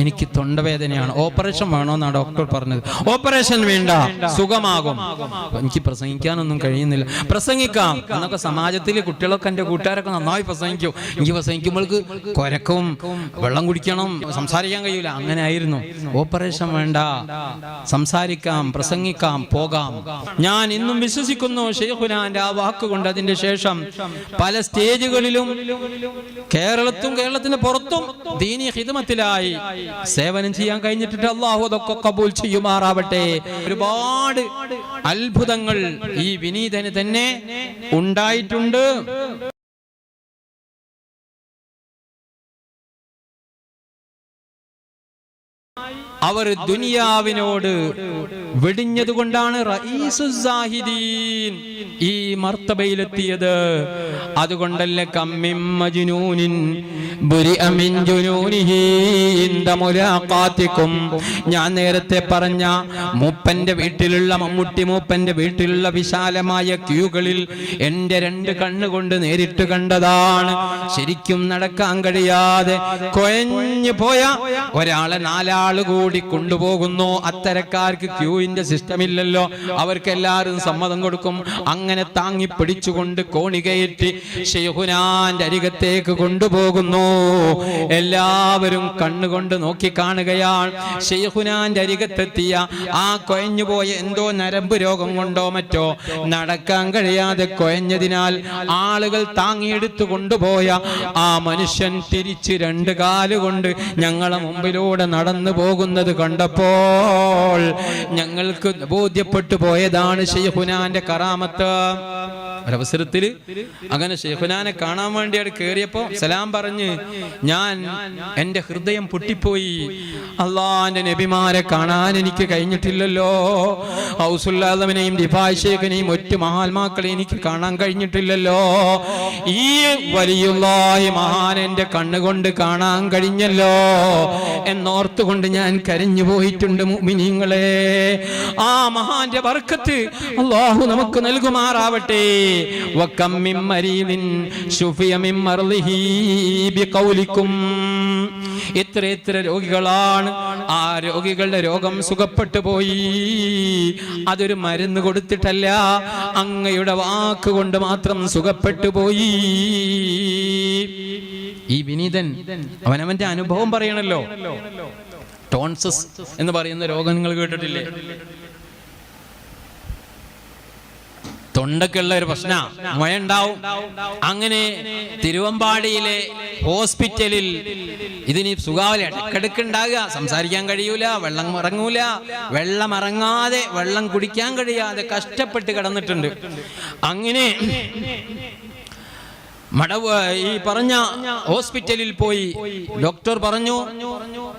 എനിക്ക് തൊണ്ടവേദനയാണ്. ഓപ്പറേഷൻ വേണമെന്നാണ് ഡോക്ടർ പറഞ്ഞത്. ഓപ്പറേഷൻ വേണ്ട. സുഖമാകും. എനിക്ക് പ്രസംഗിക്കാനൊന്നും കഴിയുന്നില്ല. പ്രസംഗിക്കാം. എന്നൊക്കെ സമാജത്തിൽ കുട്ടികളൊക്കെ എന്റെ കൂട്ടുകാരൊക്കെ നന്നായി പ്രസംഗിക്കും. എനിക്ക് പ്രസംഗിക്കുമ്പോൾക്ക് കൊരക്കും വെള്ളം കുടിക്കണം സംസാരിക്കാൻ കഴിയൂല. അങ്ങനെ ആയിരുന്നു. ഓപ്പറേഷൻ വേണ്ട. സംസാരിക്കാം പ്രസംഗിക്കാം പോകാം. ഞാൻ ഇന്നും വിശ്വസിക്കുന്നു ഷെയ്ഖുലാന്റെ ആ വാക്കുകൊണ്ട് അതിന്റെ ശേഷം പല സ്റ്റേജുകളിലും കേരളത്തും കേരളത്തിന് പുറത്തും ദീനി ഹിദമത്തിലായി സേവനം ചെയ്യാൻ കഴിഞ്ഞിട്ട് അള്ളാഹു അതൊക്കെ കബൂൽ ചെയ്യുമാറാവട്ടെ. ഒരുപാട് അത്ഭുതങ്ങൾ ഈ വിനീതന് തന്നെ ഉണ്ടായിട്ടുണ്ട്. അവർ ദുനിയാവിനോട് വെടിഞ്ഞതുകൊണ്ടാണ് ഈ മർത്തബയിലെത്തിയത്. അതുകൊണ്ടല്ലേ കമ്മിം മജ്നൂനിൻ ഞാൻ നേരത്തെ പറഞ്ഞ മൂപ്പന്റെ വീട്ടിലുള്ള മമ്മൂട്ടി മൂപ്പന്റെ വീട്ടിലുള്ള വിശാലമായ ക്യൂകളിൽ എന്റെ രണ്ട് കണ്ണുകൊണ്ട് നേരിട്ട് കണ്ടതാണ്. ശരിക്കും നടക്കാൻ കഴിയാതെ കൊയഞ്ഞു പോയ ഒരാളെ നാലാൾ കൂടി കൊണ്ടുപോകുന്നു. അത്തരക്കാർക്ക് ക്യൂവിന്റെ സിസ്റ്റം ഇല്ലല്ലോ അവർക്ക് എല്ലാവരും സമ്മതം കൊടുക്കും. അങ്ങനെ താങ്ങി പിടിച്ചുകൊണ്ട് കോണി കയറ്റി ഷെയ്ഹുനാന്റെ അരികത്തേക്ക് കൊണ്ടുപോകുന്നു. എല്ലാവരും കണ്ണുകൊണ്ട് നോക്കി കാണുകയാണ് ഷെയ്ഹുനാന്റെ അരികത്തെത്തിയ ആ കൊയഞ്ഞുപോയ എന്തോ നരമ്പ് രോഗം കൊണ്ടോ മറ്റോ നടക്കാൻ കഴിയാതെ കൊയഞ്ഞതിനാൽ ആളുകൾ താങ്ങിയെടുത്തു കൊണ്ടുപോയ ആ മനുഷ്യൻ തിരിച്ച് രണ്ട് കാലുകൊണ്ട് ഞങ്ങളെ മുമ്പിലൂടെ നടന്നു പോകുന്നത് കണ്ടപ്പോൾ ഞങ്ങൾക്ക് ബോധ്യപ്പെട്ടു പോയതാണ് ഷെയ്ഹുനാന്റെ കറാമത്ത്. ഒരവസരത്തിൽ അങ്ങനെ ഷെഹുനാനെ കാണാൻ വേണ്ടി അവിടെ കയറിയപ്പോ സലാം പറഞ്ഞ് ഞാൻ എന്റെ ഹൃദയം പൊട്ടിപ്പോയി. അള്ളാന്റെ നബിമാരെ കാണാൻ എനിക്ക് കഴിഞ്ഞിട്ടില്ലല്ലോ. ഹൗസുല്ലാദമിനെയും ദിഭാഷേഖനെയും ഒറ്റ മഹാത്മാക്കളെ എനിക്ക് കാണാൻ കഴിഞ്ഞിട്ടില്ലല്ലോ. ഈ വലിയ മഹാൻ എന്റെ കണ്ണുകൊണ്ട് കാണാൻ കഴിഞ്ഞല്ലോ. എന്നോർത്തുകൊണ്ട് ഞാൻ കരഞ്ഞു പോയിട്ടുണ്ട് മുഅ്മിനീങ്ങളെ. ആ മഹാന്റെ വർക്കത്ത് അള്ളാഹു നമുക്ക് നൽകുമാറാവട്ടെ. വക്കം മിൻ മരീദിൻ ശുഫിയ മിൻ മർളിഹി ബിഖൗലിക്കും. എത്ര എത്ര രോഗികളാണ്. ആ രോഗികളുടെ രോഗം സുഖപ്പെട്ടു പോയി. അതൊരു മരുന്ന് കൊടുത്തിട്ടല്ല അങ്ങയുടെ വാക്ക് കൊണ്ട് മാത്രം സുഖപ്പെട്ടു പോയി. ഈ വിനീതൻ അവനവന്റെ അനുഭവം പറയണല്ലോ. ടോൺസസ് എന്ന് പറയുന്ന രോഗം നിങ്ങൾ കേട്ടിട്ടില്ലേ? തൊണ്ടക്കുള്ള ഒരു പ്രശ്ന. മഴ ഉണ്ടാവും അങ്ങനെ തിരുവമ്പാടിയിലെ ഹോസ്പിറ്റലിൽ ഇതിന് സുഖാവല. ഇടക്കിടക്ക് ഉണ്ടാകുക സംസാരിക്കാൻ കഴിയൂല വെള്ളം ഇറങ്ങൂല വെള്ളം ഇറങ്ങാതെ വെള്ളം കുടിക്കാൻ കഴിയാതെ കഷ്ടപ്പെട്ട് കിടന്നിട്ടുണ്ട്. അങ്ങനെ മടവ് ഈ പറഞ്ഞ ഹോസ്പിറ്റലിൽ പോയി ഡോക്ടർ പറഞ്ഞു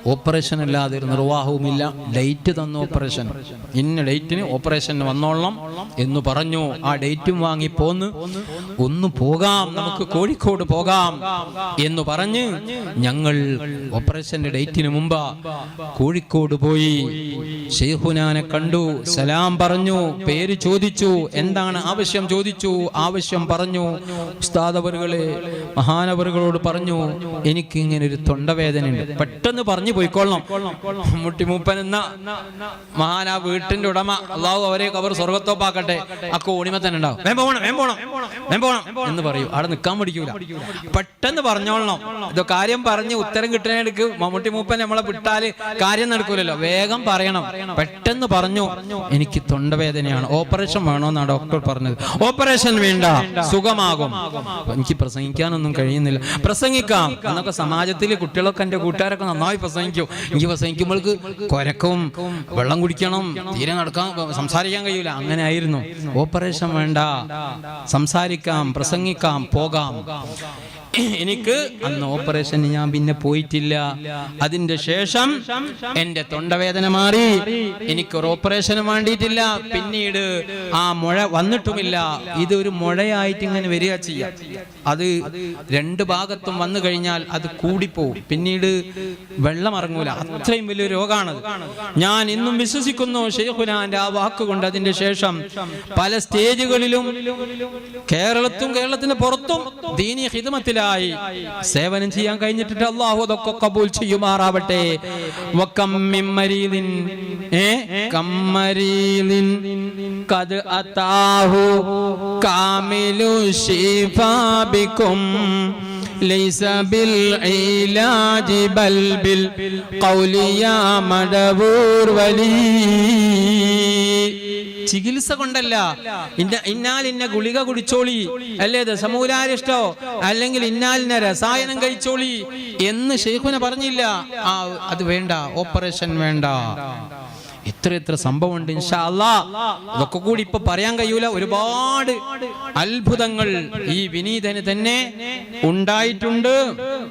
ഓപ്പറേഷൻ അല്ലാതെ ഒരു നിർവാഹവുമില്ല. ഡേറ്റ് തന്നു ഓപ്പറേഷൻ ഇന്ന ഡേറ്റിന് ഓപ്പറേഷൻ വന്നോളണം എന്ന് പറഞ്ഞു. ആ ഡേറ്റും വാങ്ങി പോന്ന്. ഒന്ന് പോകാം നമുക്ക് കോഴിക്കോട് പോകാം എന്ന് പറഞ്ഞ് ഞങ്ങൾ ഓപ്പറേഷന്റെ ഡേറ്റിന് മുമ്പ് കോഴിക്കോട് പോയി. ഷെയ്ഹുനാനെ കണ്ടു സലാം പറഞ്ഞു പേര് ചോദിച്ചു എന്താണ് ആവശ്യം ചോദിച്ചു ആവശ്യം പറഞ്ഞു. ഉസ്താദ് അവറുകളെ മഹാനവറുകളോട് പറഞ്ഞു എനിക്ക് ഇങ്ങനെ ഒരു തൊണ്ടവേദനയുണ്ട്. പെട്ടെന്ന് പറഞ്ഞു പോയിക്കൊള്ളണം. മമ്മൂട്ടി മൂപ്പൻ എന്ന മഹാൻ ആ വീട്ടിന്റെ ഉടമ അള്ളാഹു അവരെ അവർ സ്വർഗത്തോപ്പാക്കട്ടെ അക്ക കോണിമ തന്നെ ഉണ്ടാവും. എന്ന് പറയൂ. അവിടെ നിൽക്കാൻ പഠിക്കൂല. പെട്ടെന്ന് പറഞ്ഞോളണം. ഇതോ കാര്യം പറഞ്ഞ് ഉത്തരം കിട്ടുന്നതിനടുക്ക് മമ്മൂട്ടി മൂപ്പൻ നമ്മളെ വിട്ടാൽ കാര്യം നടക്കൂലല്ലോ. വേഗം പറയണം. പെട്ടെന്ന് പറഞ്ഞു എനിക്ക് തൊണ്ടവേദനയാണ്. ഓപ്പറേഷൻ വേണമെന്നാണ് ഡോക്ടർ പറഞ്ഞത്. ഓപ്പറേഷൻ വേണ്ട. സുഖമാകും. എനിക്ക് പ്രസംഗിക്കാനൊന്നും കഴിയുന്നില്ല. പ്രസംഗിക്കാം. എന്നൊക്കെ സമാജത്തിൽ കുട്ടികളൊക്കെ എന്റെ കൂട്ടുകാരൊക്കെ നന്നായി പ്രസംഗിക്കും. എനിക്ക് പ്രസംഗിക്കുമ്പോൾക്ക് കുരക്കും വെള്ളം കുടിക്കണം തീരെ നടക്കാൻ സംസാരിക്കാൻ കഴിയൂല. അങ്ങനെ ആയിരുന്നു ഓപ്പറേഷൻ വേണ്ട. സംസാരിക്കാം പ്രസംഗിക്കാം പോകാം. എനിക്ക് അന്ന് ഓപ്പറേഷന് ഞാൻ പിന്നെ പോയിട്ടില്ല. അതിന്റെ ശേഷം എന്റെ തൊണ്ടവേദന മാറി. എനിക്ക് ഒരു ഓപ്പറേഷന് വേണ്ടിയിട്ടില്ല. പിന്നീട് ആ മുഴ വന്നിട്ടുമില്ല. ഇത് ഒരു മുഴയായിട്ട് ഇങ്ങനെ വരിക ചെയ്യാം. അത് രണ്ട് ഭാഗത്തും വന്നു കഴിഞ്ഞാൽ അത് കൂടിപ്പോവും. പിന്നീട് വെള്ളം ഇറങ്ങൂല. അത്രയും വലിയ രോഗമാണത് ഞാൻ ഇന്നും വിശ്വസിക്കുന്നു ഷെയ്ഖുനാന്റെ ആ വാക്കുകൊണ്ട് അതിന്റെ ശേഷം പല സ്റ്റേജുകളിലും കേരളത്തും കേരളത്തിന് പുറത്തും ദീനി ഹിദമത്തിലായി രൂപത്തിലായി സേവനം ചെയ്യാൻ കഴിഞ്ഞിട്ട് അള്ളാഹു അതൊക്കെ കബൂൽ ചെയ്യുമാറാവട്ടെ വക്കം മിൻ മരീദിൻ ഏ കമ്മരീലിൻ കത് അതാഹു കാമിലു ശിഫാബിക്കും ليس بالعلاج بل بالقول يا مدبور ولي ചികിത്സ കൊണ്ടല്ല. ഇന്ന ഇന്നാൽ ഇന്ന ഗുളിക കുടിച്ചോളി. അല്ലേ സമൂലാരിഷ്ടോ? അല്ലെങ്കിൽ ഇന്നാൽ ഇന്ന രസായനം കഴിച്ചോളി എന്ന് ഷെയ്ഖുന പറഞ്ഞില്ല. ആ അത് വേണ്ട. ഓപ്പറേഷൻ വേണ്ട. എത്ര എത്ര ഇൻഷാ അല്ലാ ഇതൊക്കെ കൂടി ഇപ്പൊ പറയാൻ കഴിയൂല. ഒരുപാട് അത്ഭുതങ്ങൾ ഈ വിനീതന് തന്നെ ഉണ്ടായിട്ടുണ്ട്.